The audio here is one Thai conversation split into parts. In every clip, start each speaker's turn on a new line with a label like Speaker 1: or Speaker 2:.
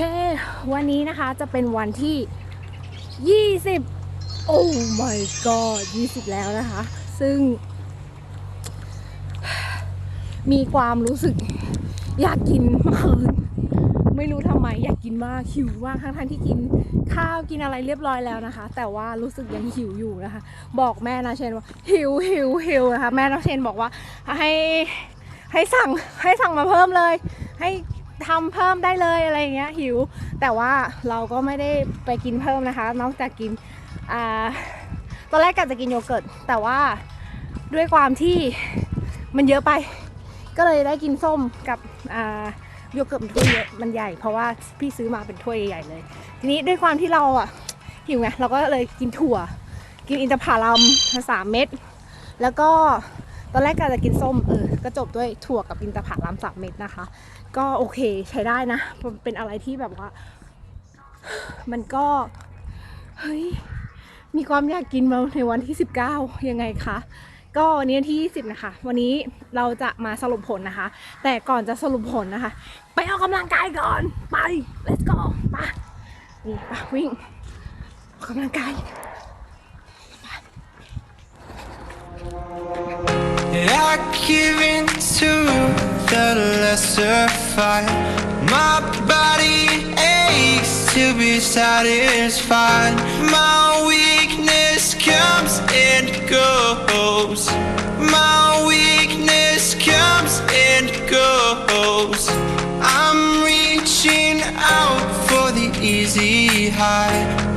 Speaker 1: เค วันนี้นะคะจะเป็นวันที่ 20 โอ้ my god 20 แล้วนะคะ ซึ่ง มีความรู้สึกอยากกินเมื่อคืน ไม่รู้ทำไมอยากกินมากหิวมากทั้งทันที่กินข้าวกินอะไรเรียบร้อยแล้วนะคะ แต่ว่ารู้สึกยังหิวอยู่นะคะ บอกแม่นะเชนว่าหิวหิวหิวนะคะแม่นะเชนบอกว่าให้ให้สั่งให้สั่งมาเพิ่มเลย ให้ ทำเพิ่มได้เลยอะไรเงี้ยหิว แต่ว่าเราก็ไม่ได้ไปกินเพิ่มนะคะ นอกจากกินอ่าตอนแรกกะจะกินโยเกิร์ตแต่ว่าด้วยความที่มันเยอะไป ก็เลยได้กินส้มกับอ่าโยเกิร์ตมันถ้วยเยอะมันใหญ่ เพราะว่าพี่ซื้อมาเป็นถ้วยใหญ่เลย ทีนี้ด้วยความที่เราอะหิวไงเราก็เลยกินถั่ว กินอินทผลัมสามเม็ดแล้วก็ตอนแรกกะจะกินส้มเออ ก็จบด้วยถั่วกับอินทผลัมสามเม็ดนะคะ ก็โอเคใช้ได้นะ เป็นอะไรที่แบบว่า มันก็ เฮ้ย มีความอยากกินมาในวันที่ 19 ยังไงคะก็วันนี้ที่ 20 นะคะ วันนี้เราจะมาสรุปผลนะคะ แต่ก่อนจะสรุปผลนะคะ ไปออกกำลังกายก่อน ไป let's go ไปนี่ไปวิ่งออกกำลังกาย
Speaker 2: I give the lesser fight. My body aches to be satisfied. My weakness comes and goes. My weakness comes and goes. I'm reaching out for the easy high.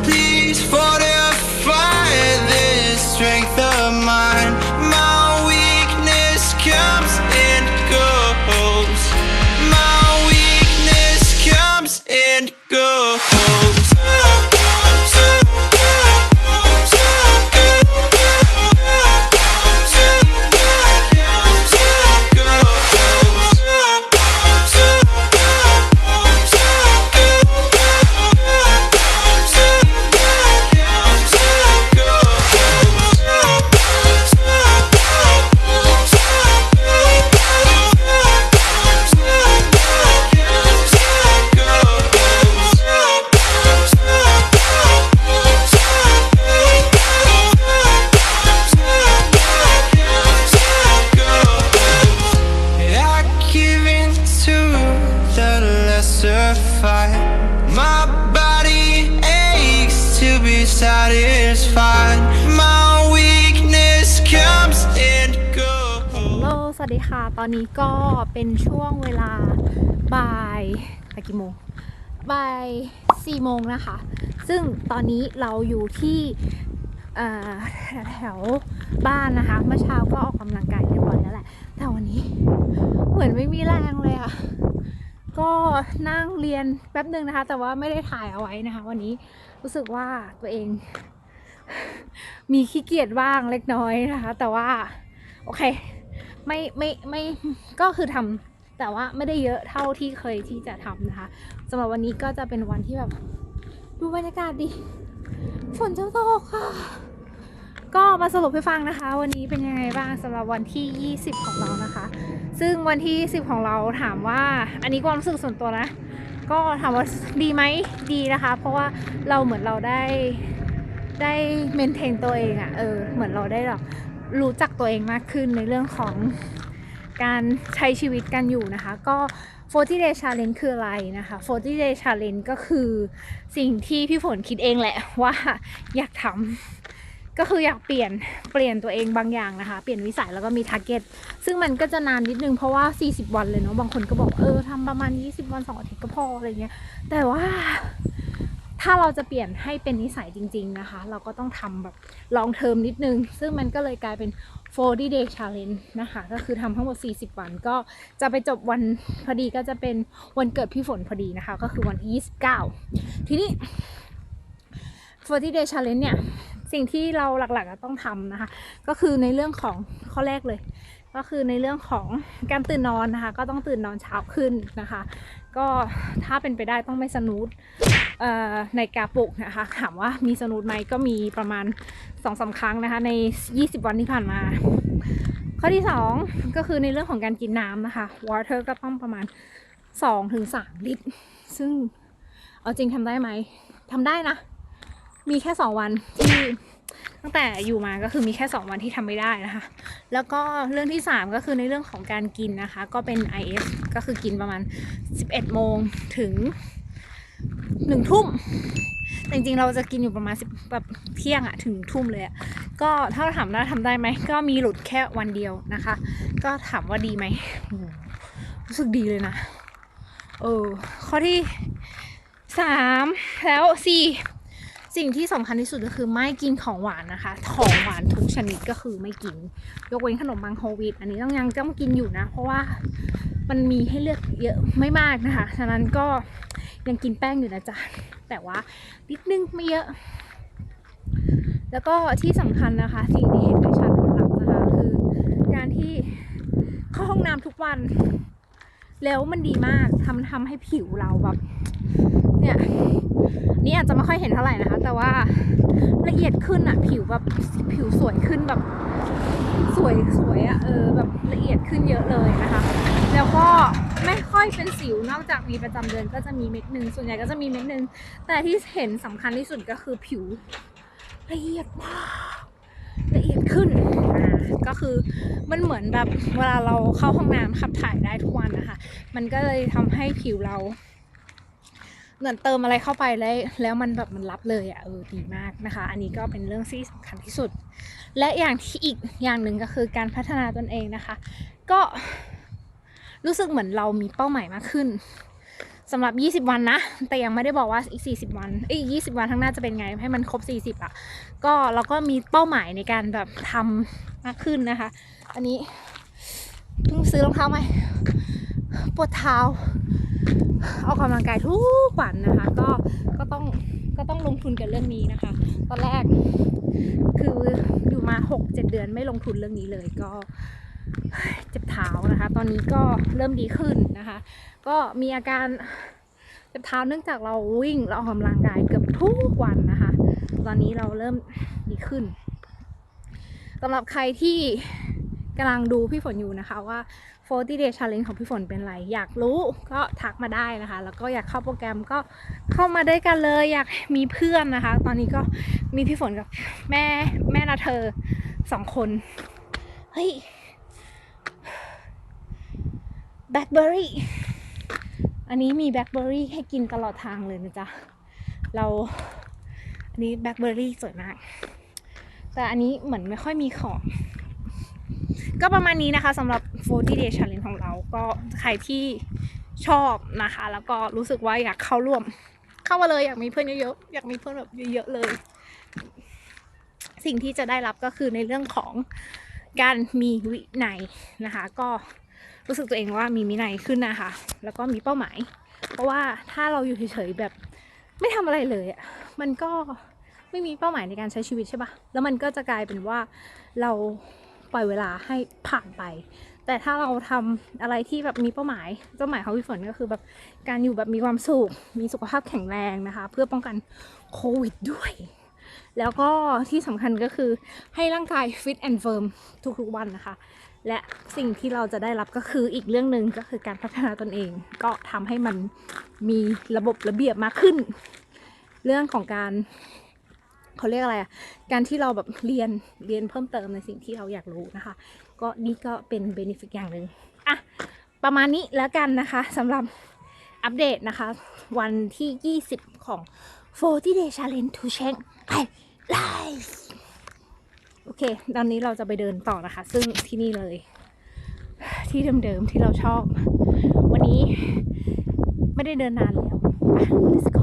Speaker 1: ค่ะ ตอนนี้ก็เป็นช่วงเวลาบ่ายกี่โมงบ่ายสี่โมงนะคะ ซึ่งตอนนี้เราอยู่ที่แถวบ้านนะคะ เมื่อเช้าก็ออกกำลังกายเรียบร้อยแล้วแหละ แต่วันนี้เหมือนไม่มีแรงเลยอะก็นั่งเรียนแป๊บหนึ่งนะคะ แต่ว่าไม่ได้ถ่ายเอาไว้นะคะ วันนี้รู้สึกว่าตัวเอง มีขี้เกียจบ้างเล็กน้อยนะคะ แต่ว่า โอเค ไม่ไม่ไม่ก็คือทำแต่ว่าไม่ได้เยอะเท่าที่เคยที่จะทำนะคะสำหรับวันนี้ก็จะเป็นวันที่แบบ ดูบรรยากาศดิฝนจะตกค่ะ ก็มาสรุปให้ฟังนะคะ วันนี้เป็นยังไงบ้างสำหรับวันที่ 20 ของเรานะคะ ซึ่งวันที่20ของเราถามว่า อันนี้ความรู้สึกส่วนตัวนะ ก็ถามว่าดีไหมดีนะคะ เพราะว่าเราเหมือนเราได้ได้เมนเทนตัวเองอะ่ะเออเหมือนเราได้แบบ รู้จักตัวเองมากขึ้นในเรื่องของการใช้ชีวิตกันอยู่นะคะ ก็ 40 day challenge คืออะไรนะคะ 40 day challenge ก็คือสิ่งที่พี่ฝนคิดเองแหละว่าอยากทำก็คืออยากเปลี่ยนเปลี่ยนตัวเองบางอย่างนะคะ เปลี่ยนวิสัยแล้วก็มีทาร์เก็ตซึ่งมันก็จะนานนิดนึงเพราะว่า 40 วันเลยเนาะบางคนก็บอกเออทำประมาณ 20 วัน 2 อาทิตย์ก็พออะไรเงี้ยแต่ว่า ถ้าเราจะเปลี่ยนให้เป็นนิสัยจริง ๆนะคะ เราก็ต้องทำแบบลองเทอมนิดนึง ซึ่งมันก็เลยกลายเป็น 40 day challenge นะคะ ก็คือทำทั้งหมด 40 วันก็จะไปจบวันพอดีก็จะเป็นวันเกิดพี่ฝนพอดีนะคะ ก็คือวันที่29 ทีนี้ 40 day challenge เนี่ย สิ่งที่เราหลักๆต้องทำนะคะ ก็คือในเรื่องของข้อแรกเลย ก็คือในเรื่องของการตื่นนอนนะคะ ก็ต้องตื่นนอนเช้าขึ้นนะคะ ก็ถ้าเป็นไปได้ต้องไม่สนูดในกาปุกนะคะ ถามว่ามีสนูดไหมก็มีประมาณสองสาครั้งนะคะ ใน 20 วันที่ผ่านมา ข้อที่ 2 ก็คือในเรื่องของการกินน้ำนะคะ water ก็ต้องประมาณ 2-3 ลิตร ซึ่งเอาจริงทำได้ไหมทำได้นะ มีแค่สองวันที่ ตั้งแต่อยู่มาก็คือมีแค่สองวันที่ทำไม่ได้นะคะ แล้วก็เรื่องที่สามก็คือในเรื่องของการกินนะคะ ก็เป็น IF ก็คือกินประมาณ 11 โมงถึงหนึ่งทุ่มจริงๆ เราจะกินอยู่ประมาณสิบแบบเที่ยงอะถึงทุ่มเลยอะก็ถ้าถามว่าทำได้ไหม ก็มีหลุดแค่วันเดียวนะคะ ก็ถามว่าดีไหมรู้สึกดีเลยนะ เออ ข้อที่สามแล้วสี่ สิ่งที่สำคัญที่สุดก็คือไม่กินของหวานนะคะ ของหวานทุกชนิดก็คือไม่กิน ยกเว้นขนมปังโฮลวีตอันนี้ต้องยังต้องกินอยู่นะ เพราะว่ามันมีให้เลือกเยอะไม่มากนะคะ ฉะนั้นก็ยังกินแป้งอยู่นะจ๊ะ แต่ว่านิดนึงไม่เยอะ แล้วก็ที่สำคัญนะคะ สิ่งที่เห็นได้ชัดผลลัพธ์นะคะ คือการที่เข้าห้องน้ำทุกวัน แล้วมันดีมากทำทำให้ผิวเราแบบ เนี่ย นี่อาจจะไม่ค่อยเห็นเท่าไหร่นะคะ แต่ว่าละเอียดขึ้นอะผิวแบบผิวสวยขึ้นแบบ สวยสวยอะเออแบบละเอียดขึ้นเยอะเลยนะคะ แล้วก็ไม่ค่อยเป็นสิวนอกจากมีประจำเดือนก็จะมีเม็ดหนึ่งส่วนใหญ่ก็จะมีเม็ดหนึ่งแต่ที่เห็นสำคัญที่สุดก็คือผิวละเอียดมากละเอียดขึ้นก็คือมันเหมือนแบบเวลาเราเข้าห้องน้ำขับถ่ายได้ทุกวันนะคะ มันก็เลยทำให้ผิวเรา เหมือนเติมอะไรเข้าไปแล้วแล้วมันแบบมันรับเลยอะ่ะเออดีมากนะคะ อันนี้ก็เป็นเรื่องที่สำคัญที่สุด และอย่างที่อีกอย่างหนึ่งก็คือการพัฒนาตนเองนะคะ ก็รู้สึกเหมือนเรามีเป้าหมายมากขึ้นสำหรับ 20 วันนะ แต่ยังไม่ได้บอกว่าอีก 40 วันอ้ยอีก 20 วันข้างหน้าจะเป็นไง ให้มันครบ 40 อะ ก็เราก็มีเป้าหมายในการแบบทำมากขึ้นนะคะ อันนี้เพิ่งซื้อรองเท้าใหม่ ปวดเท้า ออกกำลังกายทุกวันนะคะ ก็ก็ต้องก็ต้องลงทุนกับเรื่องนี้นะคะ ตอนแรกคืออยู่มา 6-7 เดือนไม่ลงทุนเรื่องนี้เลยก็เจ็บเท้านะคะ ตอนนี้ก็เริ่มดีขึ้นนะคะ ก็มีอาการเจ็บเท้าเนื่องจากเราวิ่งเราออกกำลังกายเกือบทุกวันนะคะ ตอนนี้เราเริ่มดีขึ้นสำหรับใครที่ กำลังดูพี่ฝนอยู่นะคะว่า 40 day challenge ของพี่ฝนเป็นไร อยากรู้ก็ทักมาได้นะคะ แล้วก็อยากเข้าโปรแกรมก็เข้ามาได้กันเลย อยากมีเพื่อนนะคะ ตอนนี้ก็มีพี่ฝนกับแม่แม่นาเธอสองคน เฮ้ยแบล็คเบอร์รี่ อันนี้มีแบล็คเบอร์รี่ให้กินตลอดทางเลยนะจ๊ะ เรา อันนี้แบล็คเบอร์รี่สวยมาก แต่อันนี้เหมือนไม่ค่อยมีของ ก็ประมาณนี้นะคะสำหรับ 40 day challenge ของเรา ก็ใครที่ชอบนะคะ แล้วก็รู้สึกว่าอยากเข้าร่วม เข้ามาเลยอยากมีเพื่อนเยอะๆอยากมีเพื่อนแบบเยอะๆเลย สิ่งที่จะได้รับก็คือในเรื่องของการมีวินัยนะคะ ก็รู้สึกตัวเองว่ามีมินัยขึ้นนะคะ แล้วก็มีเป้าหมาย เพราะว่าถ้าเราอยู่เฉยๆแบบไม่ทำอะไรเลยอะมันก็ไม่มีเป้าหมายในการใช้ชีวิตใช่ปะแล้วมันก็จะกลายเป็นว่าเรา ปล่อยเวลาให้ผ่านไป แต่ถ้าเราทำอะไรที่แบบมีเป้าหมายเป้าหมายของพี่ฝนก็คือแบบการอยู่แบบมีความสุขมีสุขภาพแข็งแรงนะคะ เพื่อป้องกันโควิดด้วย แล้วก็ที่สำคัญก็คือให้ร่างกายฟิตแอนด์เฟิร์มทุกๆวันนะคะ และสิ่งที่เราจะได้รับก็คืออีกเรื่องหนึ่งก็คือการพัฒนาตนเอง ก็ทำให้มันมีระบบระเบียบมากขึ้น เรื่องของการ เขาเรียกอะไรอะการที่เราแบบเรียนเรียนเพิ่มเติมในสิ่งที่เราอยากรู้นะคะ ก็นี่ก็เป็นเบนฟิตอย่างหนึ่งอะประมาณนี้แล้วกันนะคะสำหรับอัปเดตนะคะ วันที่ 20 ของ 40 day challenge to check my life โอเค ตอนนี้เราจะไปเดินต่อนะคะ ซึ่งที่นี่เลย ที่เดิมๆที่เราชอบ วันนี้ไม่ได้เดินนานแล้วไป let's go